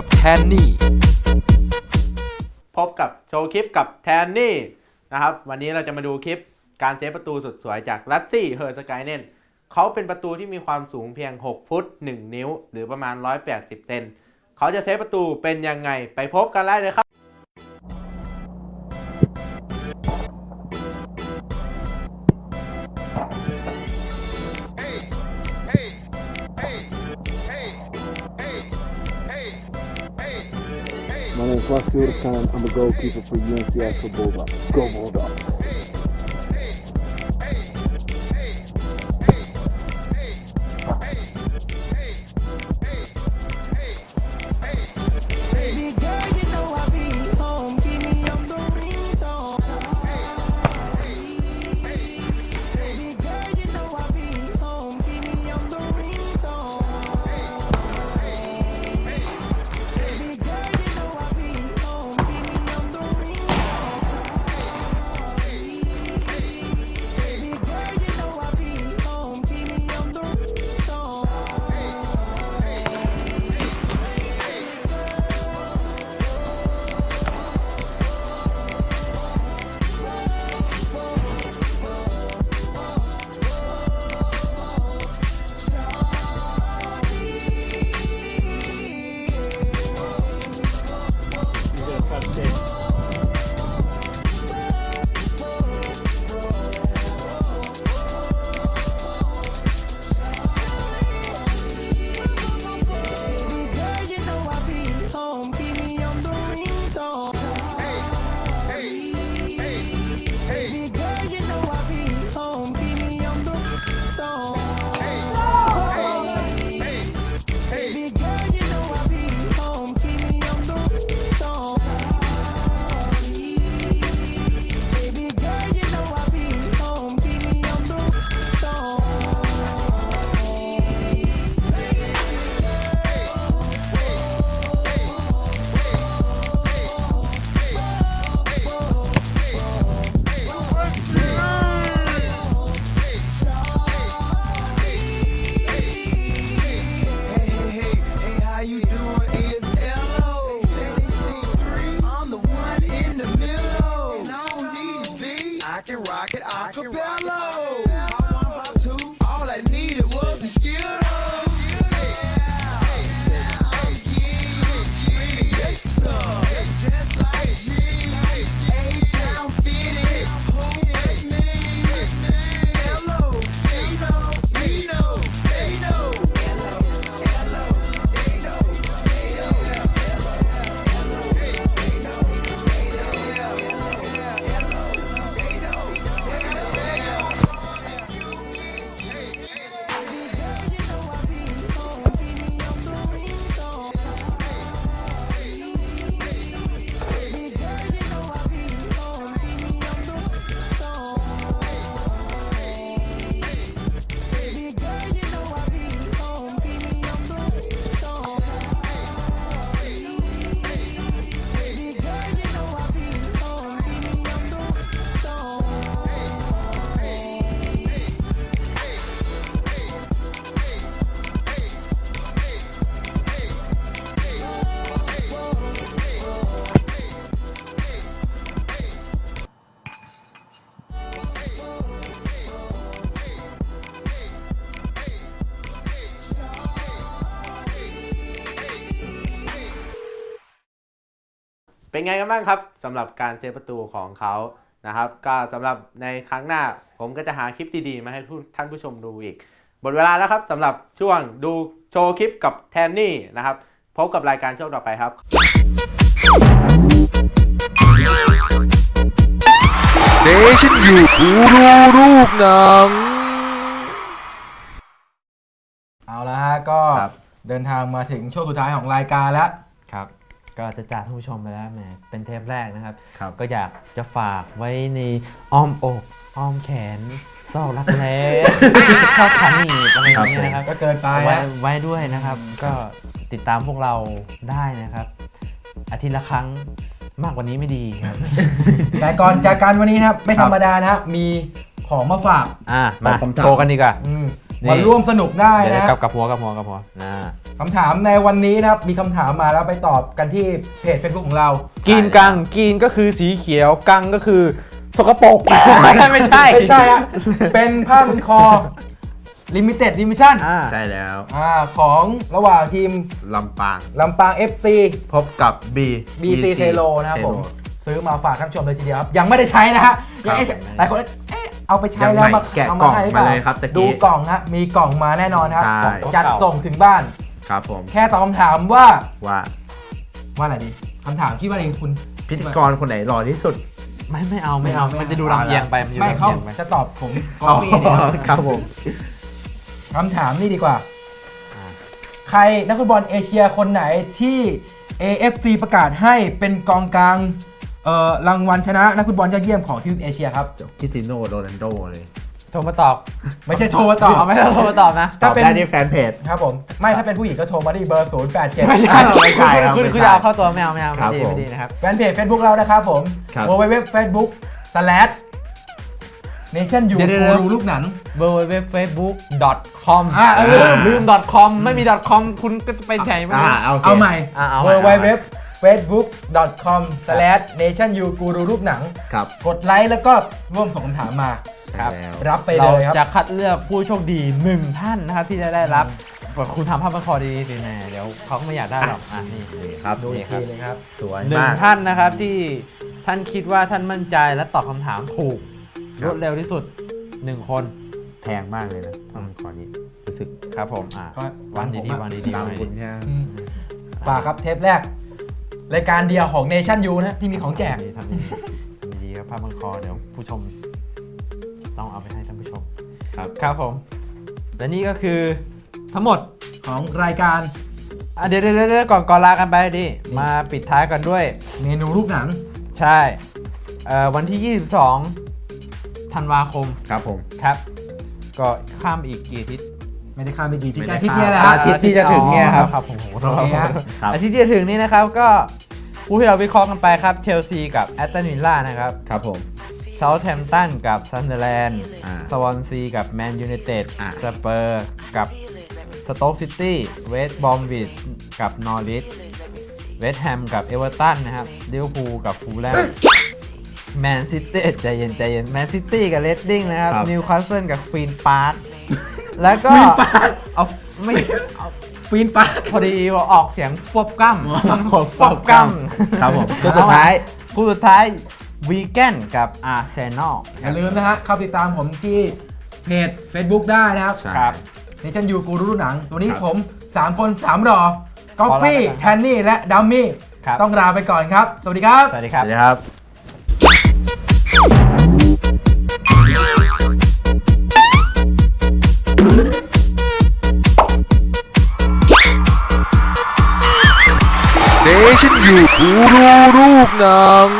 กับแทนนี่ พบกับโชว์คลิปกับแทนนี่นะครับ วันนี้เราจะมาดูคลิปการเซฟประตูสุดสวยจากลัตซี่เฮอร์สกายเนนเขาเป็นประตูที่มีความสูงเพียง 6 ฟุต 1 นิ้ว หรือประมาณ 180 เซนเขาจะเซฟประตูเป็นยังไงไปพบกันได้เลยครับ plus field of time. I'm a goalkeeper for UNC Asheville Bulldogs. Go Bulldogs. I can rock it a เป็นไงกันบ้างครับสำหรับการเซฟประตูของเขานะครับ ก็สำหรับในครั้งหน้าผมก็จะหาคลิปดีๆ มาให้ผู้ท่านผู้ชมดูอีกหมดเวลาแล้วครับสำหรับช่วงดูโชว์คลิปกับแทนนี่นะครับ พบกับรายการช่วงต่อไปครับ เดชันอยู่กูรูลูกหนัง เอาละฮะก็ครับ เดินทางมาถึงช่วงสุดท้ายของรายการแล้ว ครับ ก็จะจากท่านผู้ชมไปแล้วแหมเป็นเทปแรกนะครับ ครับ ก็อยากจะฝากไว้ในอ้อมอกอ้อมแขนซอกรักแร้ชอบขันหนีบอะไรอย่างเงี้ยนะครับ ก็เกินไปไว้ฮะไว้ด้วยนะครับ ก็ติดตามพวกเราได้นะครับ อาทิตย์ละครั้งมากกว่านี้ไม่ดีครับ แต่ก่อนจากการวันนี้นะครับ ไม่ธรรมดานะครับมีของมาฝาก อะตมาอบคำถามโชว์กันดีกว่า อืม มาร่วมสนุกได้เดี๋ยวนะ กับกับหัวกับหัวกับหัวนะคำถามในวันนี้นะครับ มีคำถามมาแล้วไปตอบกันที่เพจ Facebook ของเรากินกังกินก็คือสีเขียวกังก็คือสกปรก ไม่ใช่ไม่ใช่ฮะเป็นผ้าพันคอ Limited Division อ่าใช่แล้วอ่าของระหว่างทีมลำปาง ลำปาง FC พบกับ B BC เทโลนะครับผม Telo ซื้อมาฝากท่านผู้ชมเลยทีเดียวครับ ยังไม่ได้ใช้นะฮะยังเอ๊ะครับหลายคน เอ๊ะเอาไปใช้ยังแล้วไม่มาแกะเอากล่องให้หมาปเลยครับตะกี้ดูกล่องฮะมีกล่องมาแน่นอนครับ ใช่ จัดส่งถึงบ้าน ครับผมแค่ตอบคำถามว่าว่าว่าอะไรดีคำถามคิดว่าอะไรคุณ พิธีกรคนไหนหล่อที่สุด ไม่ไม่เอาไม่เอา ไม่เอา มันจะดูลำเอียงไปมันจะดูไม่ลำเขาเอียงไปจะตอบผมกอฟฟี่เนี่ยครับผม คำถามนี่ดีกว่า อ่าใครนักฟุตบอลเอเชียคนไหนที่ AFC ประกาศให้เป็นกองกลาง เอ่อรางวัลชนะนักฟุตบอลยอดเยี่ยมของทวีปเอเชียครับคริสติโนโรนัลโดเลยโทรมาตอบ ไม่ใช่โทรมาตอบเอาไม่ต้องโทรมาตอบนะตอบถ้าเป็นได้ที่แฟนเพจ ครับผม ไม่ถ้าเป็นผู้หญิงก็โทรมาที่เบอร์ 0 8 7 ไม่ใช่ไม่ใช่ครับคุณไม่ใช่คุณจะเอาเข้าตัวไม่เอาไม่เอาครับไม่ดีผม ไม่ดีนะครับ แฟนเพจ Facebook เรานะครับผม ครับ w w w facebook slash nation you เดี๋ยวเดี๋ยวเดี๋ยวกูรูลูกหนัง w w w facebook com อ่าเออ ลืมลืม com ไม่มี com คุณก็จะไปไหนไม่อ่ารู้ โอเค เอาใหม่ อะเอา w ใหม่ w w facebook com slash nation you กูรูลูกหนัง ครับ กดไลค์แล้วก็ร่วมส่งคำถามมา ครับใช่แล้ว รับไปเราเลยครับจะคัดเลือกผู้โชคดีหนึ่งท่านนะครับที่จะได้รับบอกคุณทำภาพบังคอดีๆสิแน่เดี๋ยวเขาก็ไม่อยากได้หรอกอะนี่นี่ครับดูอีกทีเลยครับ สวยหนึ่งมาก ท่านนะครับที่ท่านคิดว่าท่านมั่นใจและตอบคำถามถูกครัรบวดเร็วที่สุดหนึ่งคนแพงมากเลยนะถ้ามันคอนี้รู้สึกครับผมอะก็วันดีผมอะๆวันดีตามๆวันคุณดีใช่ไหมอืมฝากครับเทปแรก รายการเดียวของ Nation You นะที่มีของแจกๆทำดีๆทำดีๆครับภาพบังคอเดี๋ยวผู้ชม ต้องเอาไปให้ท่านผู้ชม ครับ ครับผม และนี่ก็คือทั้งหมดของรายการอะเดี๋ยวเดี๋ยวเดี๋ยวก่อนก่อนลากันไปดิ มาปิดท้ายกันด้วย เมนูลูกหนัง ใช่เอ่อวันที่ 22 ธันวาคม ครับผม ครับ ก็ข้ามอีกกี่อาทิตย์ ไม่ได้ข้ามไปกี่ทีไม่ได้อาทิตย์เนี้ยแหละข้ามฮะ อาทิตย์ที่จะถึงเนี่ยครับครับผมโอ้โหโอเคฮะ ครับ อาทิตย์ที่จะถึงนี้นะครับก็ผู้ที่เราวิเคราะห์กันไปครับเชลซีกับแอตตันวิลล่านะครับครับผม เซาท์แฮมป์ตันกับซันเดอร์แลนด์อ่าสวอนซีกับแมนยูไนเต็ดอ่า สเปอร์กับสโต๊กซิตี้เวสต์บอมวิดกับนอริสเวสต์แฮมกับเอเวอร์ตันนะครับลิเวอร์พูลกับฟูลแลมแมนซิตี้ใจเย็นใจเย็นแมนซิตี้กับเลดดิ้งนะครับครับ นิวคาสเซิลกับควีนพาร์ค แล้วก็ Queen Park เอาไม่เอาฟีนปาร์คพอดีว่าออกเสียงฟบกั้มอ๋อฟบกั้มครับผมตัวสุดท้ายคู่สุดท้ายวีแกนกับอาร์เซนอลอย่าลืมนะฮะเข้าติดตามผมที่เพจ Facebook ได้นะครับใช่ครับ Nation You กูรูลูกหนัง ตัวนี้ครับผม 3 คน 3 รอกอฟฟี่ขอลาไปก่อนแทนนี่และดัมมี่ครับต้องลาไปก่อนครับ สวัสดีครับ สวัสดีครับ ดีครับเนชั่นอยู่กูรูลูกหนัง